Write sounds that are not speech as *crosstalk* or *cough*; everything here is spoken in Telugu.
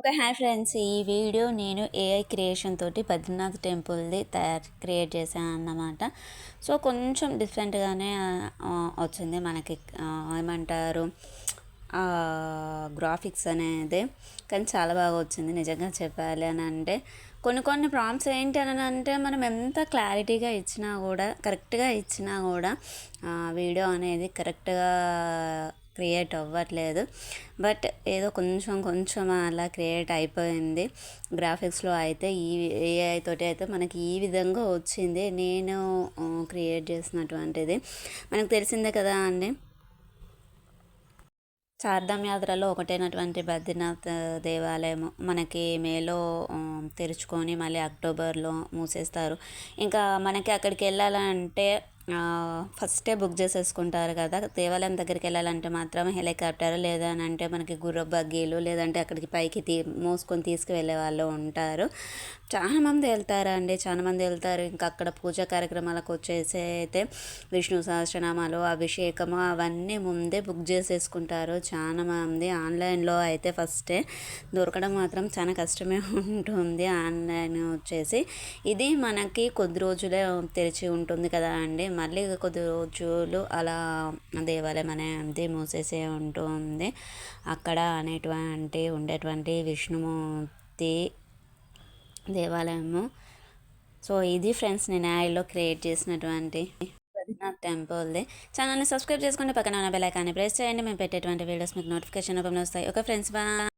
Okay hi friends. ఈ వీడియో నేను ఏఐ క్రియేషన్ తోటి బద్రీనాథ్ టెంపుల్ది తయారు క్రియేట్ చేశాను అన్నమాట. సో కొంచెం డిఫరెంట్గానే వచ్చింది మనకి. ఏమంటారు? గ్రాఫిక్స్ అనేది. కానీ చాలా బాగా వచ్చింది నిజంగా చెప్పాలి అని అంటే. కొన్ని కొన్ని ప్రాంప్ట్స్ ఏంటి అని అంటే మనం ఎంత క్లారిటీగా ఇచ్చినా కూడా కరెక్ట్గా ఇచ్చినా కూడా వీడియో అనేది కరెక్ట్గా క్రియేట్ అవ్వట్లేదు. బట్ ఏదో కొంచెం కొంచెం అలా క్రియేట్ అయిపోయింది. గ్రాఫిక్స్లో అయితే ఈ ఏఐ తోటి అయితే మనకి ఈ విధంగా వచ్చింది. నేను క్రియేట్ చేసినటువంటిది. మనకు తెలిసిందే కదా అండి? చార్ధామ్ యాత్రలో ఒకటైనటువంటి బద్రీనాథ్ దేవాలయం మనకి మేలో తెరుచుకొని మళ్ళీ అక్టోబర్లో మూసేస్తారు. ఇంకా మనకి అక్కడికి వెళ్ళాలంటే ఫస్టే బుక్ చేసేసుకుంటారు కదా. దేవాలయం దగ్గరికి వెళ్ళాలంటే మాత్రం హెలికాప్టర్ లేదా అంటే మనకి గుర్ర బగ్గీలు లేదంటే అక్కడికి పైకి తీ మోసుకొని తీసుకువెళ్ళే వాళ్ళు ఉంటారు. చాలా మంది వెళ్తారు అండి చాలా మంది వెళ్తారు. ఇంకా అక్కడ పూజా కార్యక్రమాలకు వచ్చేసి అయితే విష్ణు సహస్రనామాలు అభిషేకము అవన్నీ ముందే బుక్ చేసేసుకుంటారు. చాలా మంది ఆన్లైన్లో అయితే ఫస్టే దొరకడం మాత్రం చాలా కష్టమే *laughs* ఉంటుంది ఆన్లైన్ వచ్చేసి. ఇది మనకి కొద్ది రోజులే తెరిచి ఉంటుంది కదా అండి. మళ్ళీ కొద్ది రోజులు అలా దేవాలయం అనేది మూసేసే ఉంటుంది. అక్కడ అనేటువంటి ఉండేటువంటి విష్ణుమూర్తి దేవాలయము. సో ఇది ఫ్రెండ్స్ నేను యాడ్లో క్రియేట్ చేసినటువంటి బద్రీనాథ్ టెంపుల్ది. ఛానల్ని సబ్స్క్రైబ్ చేసుకుంటే పక్కన ఉన్న బెల్ ఐకాన్ని ప్రెస్ చేయండి. మేము పెట్టేటువంటి వీడియోస్ మీకు నోటిఫికేషన్ రూపంలో వస్తాయి. ఓకే ఫ్రెండ్స్ బా